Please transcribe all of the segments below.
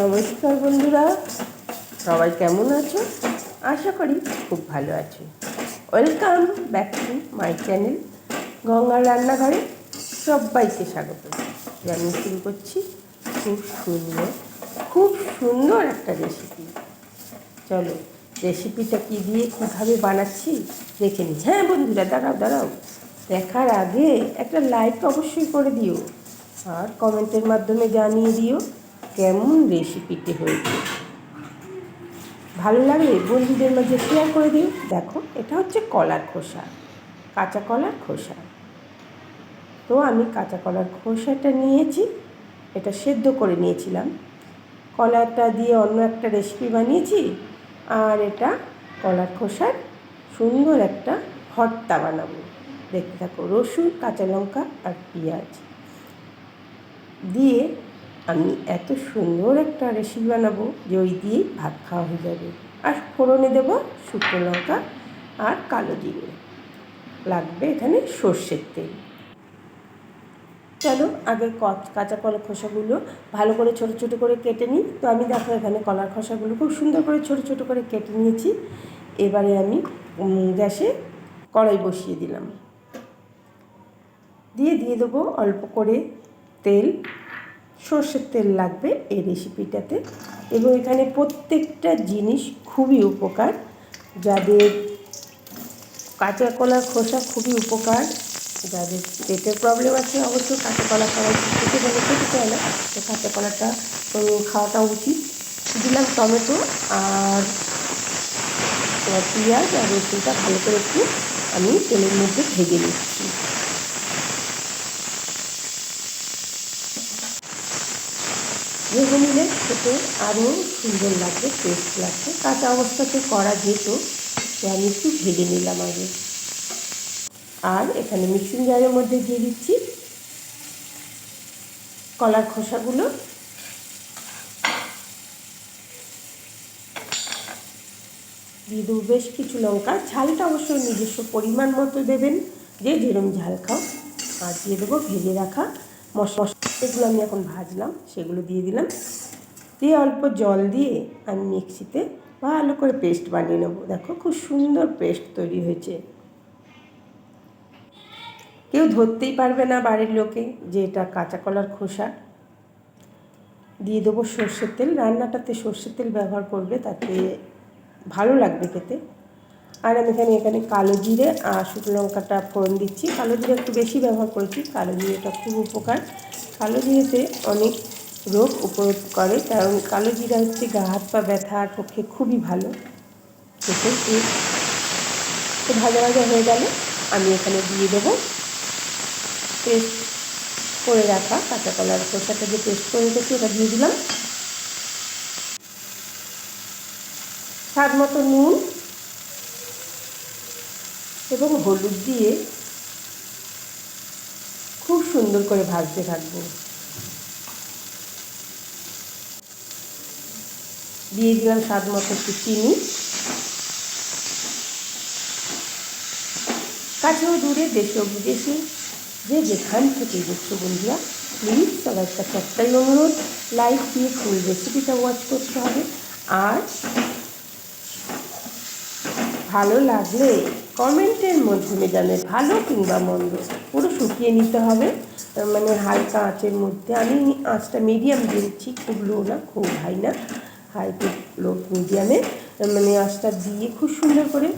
নমস্কার বন্ধুরা, সবাই কেমন আছো? আশা করি খুব ভালো আছো। Welcome back to my channel গঙ্গার রান্নাঘরে সবাইকে স্বাগত। আমি শুরু করছি খুব সুন্দর খুব সুন্দর একটা রেসিপি চলো রেসিপিটা কী দিয়ে কীভাবে বানাচ্ছি দেখে নিই। হ্যাঁ বন্ধুরা, দাঁড়াও দাঁড়াও। দেখার আগে একটা লাইক অবশ্যই করে দিও। আর কমেন্টের মাধ্যমে জানিয়ে দিও কেমন রেসিপিটি হয়েছে? ভালো লাগলে বন্ধুদের মাঝে শেয়ার করে দিও দেখো, এটা হচ্ছে কলার খোসা, কাঁচা কলার খোসা। তো আমি কাঁচা কলার খোসাটা নিয়েছি, এটা সেদ্ধ করে নিয়েছিলাম। কলাটা দিয়ে অন্য একটা রেসিপি বানিয়েছি, আর এটা কলার খোসার সুন্দর একটা ভর্তা বানাবো। দেখতে থাকো, রসুন, কাঁচা লঙ্কা আর পেঁয়াজ। দিয়ে আমি এত সুন্দর একটা রেসিপি বানাবো যে ওই দিয়েই ভাত খাওয়া হয়ে যাবে। আর ফোড়নে দেব শুকনো লঙ্কা আর কালো জিরে। লাগবে এখানে সর্ষের তেল। চলো আগে কাঁচা কলার খোসাগুলো ভালো করে ছোট ছোট করে কেটে নিই। তো আমি দেখো এখানে কলার খোসাগুলো খুব সুন্দর করে ছোট ছোট করে কেটে নিয়েছি। এবারে আমি গ্যাসে কড়াই বসিয়ে দিলাম। দিয়ে দিয়ে দেবো অল্প করে তেল। সর্ষের তেল লাগবে এই রেসিপিটাতে এবং এখানে প্রত্যেকটা জিনিস খুবই উপকার। যাদের কাঁচা কলার খোসা খুবই উপকার, যাদের পেটের প্রবলেম আছে অবশ্যই কাঁচা কলা খাওয়া খেতে গেলে খেতে চায় না, তো কাঁচা কলাটা খাওয়াটা উচিত। দিলাম টমেটো আর পেঁয়াজ আর রসুনটা ভালো করে একটু আমি তেলের মধ্যে ভেজে নিচ্ছি। ভেজে নিলে খেতে আরও সুন্দর লাগবে টেস্ট লাগবে। কাঁচা অবস্থাতে করা যেত, তো আমি একটু ভেজে নিলাম আগে। আর এখানে মিক্সিং জারের মধ্যে দিয়ে দিচ্ছি কলার খোসাগুলো। দিয়ে দেবো বেশ কিছু লঙ্কা। ঝালটা অবশ্যই নিজস্ব পরিমাণ মতো দেবেন, যে যেরম ঝাল খাও। আর দিয়ে দেবো ভেজে রাখা মশলা এগুলো আমি এখন ভাজলাম, সেগুলো দিয়ে দিলাম। দিয়ে অল্প জল দিয়ে আমি মিক্সিতে ভালো করে পেস্ট বানিয়ে নেব। দেখো খুব সুন্দর পেস্ট তৈরি হয়েছে। কেউ ধরতেই পারবে না বাড়ির লোকে যে এটা কাঁচা কলার খোসা। দিয়ে দেবো সর্ষের তেল। রান্নাটাতে সর্ষের তেল ব্যবহার করবে, তাতে ভালো লাগবে খেতে। আর আমি এখানে এখানে কালো জিরে আর শুকনো লঙ্কাটা ফোড়ন দিচ্ছি। কালো জিরে একটু বেশি ব্যবহার করেছি, কালো জিরেটা খুব উপকার। কালো জিরেতে অনেক রোগ উপরোধ করে, কারণ কালো জিরা হচ্ছে গা, হাত পা ব্যথার পক্ষে খুবই ভালো। খেতে তো ভাজা ভাজা হয়ে গেলে। আমি এখানে দিয়ে দেবো পেস্ট করে রাখা কাঁচা কলার খোসাটা যে পেস্ট করে রেখেছি, ওটা দিয়ে দিলাম। স্বাদ মতো নুন এবং হলুদ দিয়ে সুন্দর করে ভাজতে থাকব। দিয়ে দিলাম স্বাদ মতো একটু চিনি। কাছেও দূরে দেশে বিদেশে, যে যেখান থেকে দেখছ বন্ধুরা প্লিজ সবার কাছে একটাই অনুরোধ লাইক দিয়ে ফুল রেসিপিটা ওয়াচ করতে হবে। আর ভালো লাগলে কমেন্টের মাধ্যমে জানে ভালো কিংবা মন্দ, পুরো শুকিয়ে নিতে হবে। মানে হালকা আঁচের মধ্যে। আমি আঁচটা মিডিয়াম দিচ্ছি, খুব লো না, খুব হাই না। হাই টু লো মিডিয়ামে মানে আঁচটা দিয়ে খুব সুন্দর করে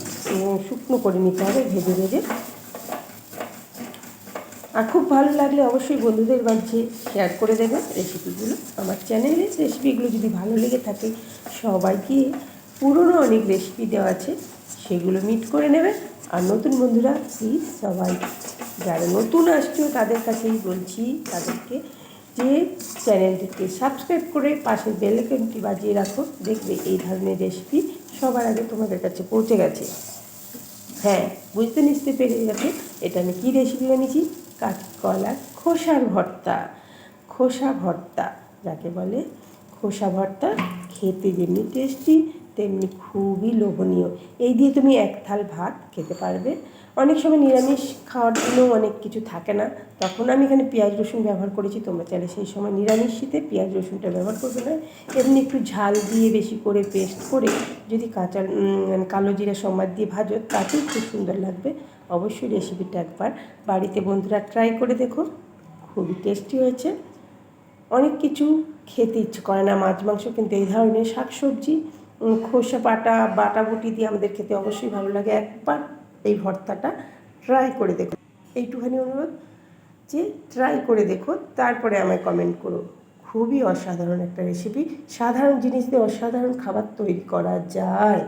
শুকনো করে নিতে হবে ভেজে ভেজে। আর খুব ভালো লাগলে অবশ্যই বন্ধুদের মাঝে শেয়ার করে দেবেন রেসিপিগুলো আমার চ্যানেলে রেসিপিগুলো যদি ভালো লেগে থাকে, সবাইকে পুরনো অনেক রেসিপি দেওয়া আছে, সেগুলো মিট করে নেবে। আর নতুন বন্ধুরা প্লিজ সবাই, যারা নতুন আসছো, তাদের কাছেই বলছি, তাদেরকে যে চ্যানেলটিকে সাবস্ক্রাইব করে পাশে বেলাইকনটি বাজিয়ে রাখো। দেখবে এই ধরনের রেসিপি সবার আগে তোমাদের কাছে পৌঁছে গেছে। হ্যাঁ বুঝতে নিতে পেরে গেছে, এটা আমি কী রেসিপি বানিয়েছি? কাঠকলার খোসার ভর্তা। খোসা ভর্তা, যাকে বলে খোসা ভর্তা। খেতে যেমনি টেস্টি তেমনি খুবই লোভনীয়। এই দিয়ে তুমি এক থাল ভাত খেতে পারবে। অনেক সময় নিরামিষ খাওয়ার জন্য অনেক কিছু থাকে না। তখন আমি এখানে পেঁয়াজ রসুন ব্যবহার করেছি। তোমরা চাইলে সেই সময় নিরামিষ শীতে পেঁয়াজ রসুনটা ব্যবহার করবে না। এমনি একটু ঝাল দিয়ে বেশি করে পেস্ট করে যদি কাঁচা মানে কালো জিরা সম্বাদ দিয়ে ভাজো, তাতেই খুব সুন্দর লাগবে। অবশ্যই রেসিপিটা একবার বাড়িতে বন্ধুরা ট্রাই করে দেখো। খুবই টেস্টি হয়েছে। অনেক কিছু খেতে ইচ্ছে করে না। মাছ, মাংস কিন্তু এই ধরনের শাকসবজি। খোসা পাটা বাটা বুটি দিয়ে আমাদের খেতে অবশ্যই ভালো লাগে। একবার এই ভর্তাটা ট্রাই করে দেখো এইটুখানি অনুরোধ যে ট্রাই করে দেখো তারপরে আমায় কমেন্ট করো খুবই অসাধারণ একটা রেসিপি সাধারণ জিনিস দিয়ে অসাধারণ খাবার তৈরি করা যায়।